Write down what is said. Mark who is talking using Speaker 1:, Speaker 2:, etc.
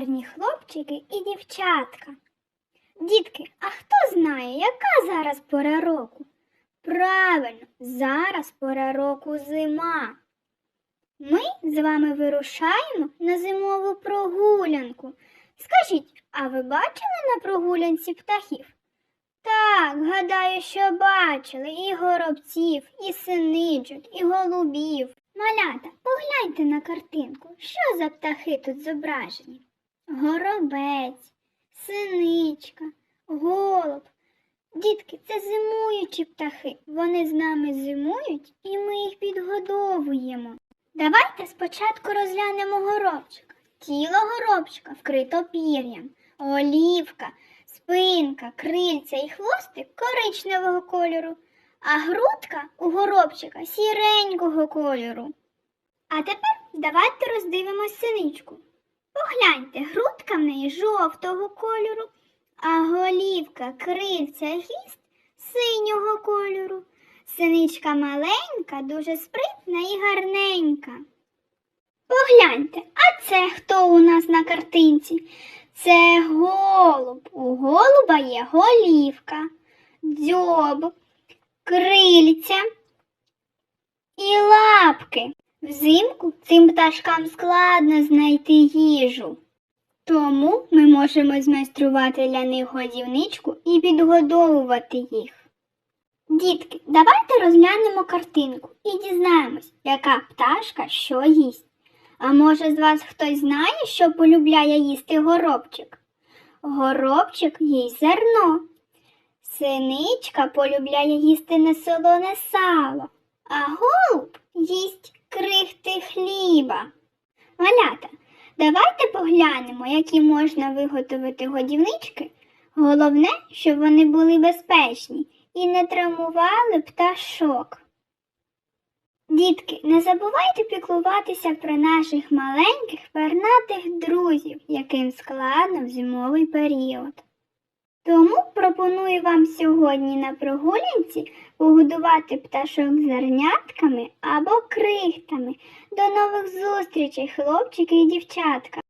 Speaker 1: гарні хлопчики і дівчатка. Дітки, а хто знає, яка зараз пора року? Правильно, зараз пора року зима. Ми з вами вирушаємо на зимову прогулянку. Скажіть, а ви бачили на прогулянці птахів? Так, гадаю, що бачили і горобців, і синичок, і голубів. Малята, погляньте на картинку, що за птахи тут зображені? Горобець, синичка, голуб. Дітки, це зимуючі птахи. Вони з нами зимують і ми їх підгодовуємо. Давайте спочатку розглянемо горобчика. Тіло горобчика вкрито пір'ям, голівка, спинка, крильця і хвостик коричневого кольору, а грудка у горобчика сіренького кольору. А тепер давайте роздивимось синичку. Погляньте, грудка в неї жовтого кольору, а голівка, крильця хвіст синього кольору. Синичка маленька, дуже спритна і гарненька. Погляньте, а це хто у нас на картинці? Це голуб. У голуба є голівка, дзьоб, крильця і лапки. Взимку цим пташкам складно знайти їжу. Тому ми можемо змайструвати для них годівничку і підгодовувати їх. Дітки, давайте розглянемо картинку і дізнаємось, яка пташка що їсть. А може з вас хтось знає, що полюбляє їсти горобчик? Горобчик їсть зерно. Синичка полюбляє їсти несолоне сало, а голуб їсть крихти хліба. Малята, давайте поглянемо, які можна виготовити годівнички. Головне, щоб вони були безпечні і не травмували пташок. Дітки, не забувайте піклуватися про наших маленьких пернатих друзів, яким складно в зимовий період. Тому пропоную вам сьогодні на прогулянці погодувати пташок зернятками або крихтами. До нових зустрічей, хлопчики і дівчатка!